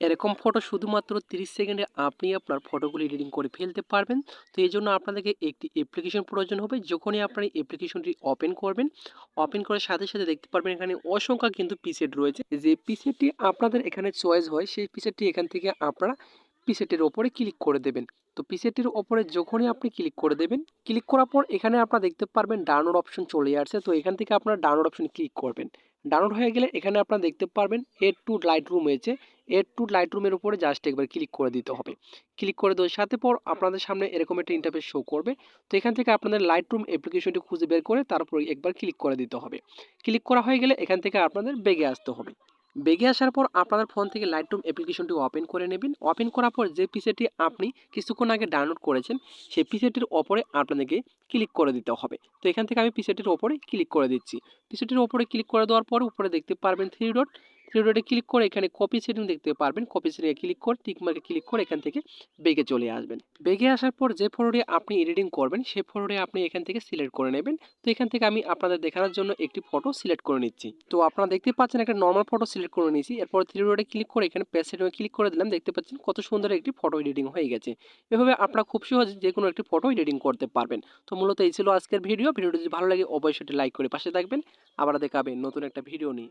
এরকম ফটো শুধুমাত্র 30 সেকেন্ডে আপনি আপনার ফটোগুলি এডিটিং করে ফেলতে পারবেন। তো এই জন্য আপনাদেরকে একটি অ্যাপ্লিকেশন প্রয়োজন হবে। যখনই আপনার অ্যাপ্লিকেশনটি ওপেন করবেন ওপেন করার সাথে সাথে দেখতে পারবেন এখানে অসংখ্য কিন্তু পিসেট রয়েছে। যে পিসেটটি আপনাদের এখানে চয়েস হয়, সেই পিসেটটি এখান থেকে আপনারা পিসেটের ওপরে ক্লিক করে দেবেন। তো পিসেটির ওপরে যখনই আপনি ক্লিক করে দেবেন ক্লিক করার পর এখানে আপনারা দেখতে পারবেন ডাউনলোড অপশন চলে আসছে। তো এখান থেকে আপনারা ডাউনলোড অপশন ক্লিক করবেন। ডাউনলোড হয়ে গেলে এখানে আপনারা দেখতে পারবেন এড টু লাইট রুম হয়েছে। এড টু লাইট রুমের উপরে জাস্ট একবার ক্লিক করে দিতে হবে। ক্লিক করে দেওয়ার সাথে পর আপনাদের সামনে এরকম একটা ইন্টারফেস শো করবে। তো এখান থেকে আপনাদের লাইট রুম অ্যাপ্লিকেশনটি খুঁজে বের করে তারপর একবার ক্লিক করে দিতে হবে। ক্লিক করা হয়ে গেলে এখান থেকে আপনাদের বেগে আসতে হবে। বেগে আসার পর আপনাদের ফোন থেকে লাইট রুম অ্যাপ্লিকেশনটি ওপেন করে নেবেন। ওপেন করার পর যে পিসেটি আপনি কিছুক্ষণ আগে ডাউনলোড করেছেন, সেই পিসেটির ওপরে আপনাদেরকে ক্লিক করে দিতে হবে। তো এখান থেকে আমি পিসেটির ওপরে ক্লিক করে দিচ্ছি। পিসেটির ওপরে ক্লিক করে দেওয়ার পর উপরে দেখতে পারবেন থ্রি ডট থ্রি ক্লিক করে এখানে কপি সেটিং দেখতে পারবেন। কপি সেটিংয়ে ক্লিক করে টিক মার্কে ক্লিক করে এখান থেকে বেগে চলে আসবেন। বেগে আসার পর যে ফটোটি আপনি এডিটিং করবেন সেই ফটোটি আপনি এখান থেকে সিলেক্ট করে নেবেন। তো এখান থেকে আমি আপনাদের দেখানোর জন্য একটি ফটো সিলেক্ট করে নিচ্ছি। তো আপনারা দেখতে পাচ্ছেন একটা নর্মাল ফটো সিলেক্ট করে নিয়েছি। এরপর থ্রি ডটে ক্লিক করে এখানে সেটিংয়ে ক্লিক করে দিলাম। দেখতে পাচ্ছেন কত সুন্দর একটি ফটো এডিটিং হয়ে গেছে। এভাবে আপনারা খুব সহজে যে কোনো একটি ফটো এডিটিং করতে পারবেন। তো মূলত এই ছিল আজকের ভিডিও ভিডিওটি যদি ভালো লাগে, অবশ্যই লাইক করে পাশে থাকবেন। আবার দেখা হবে নতুন একটা ভিডিও নিয়ে।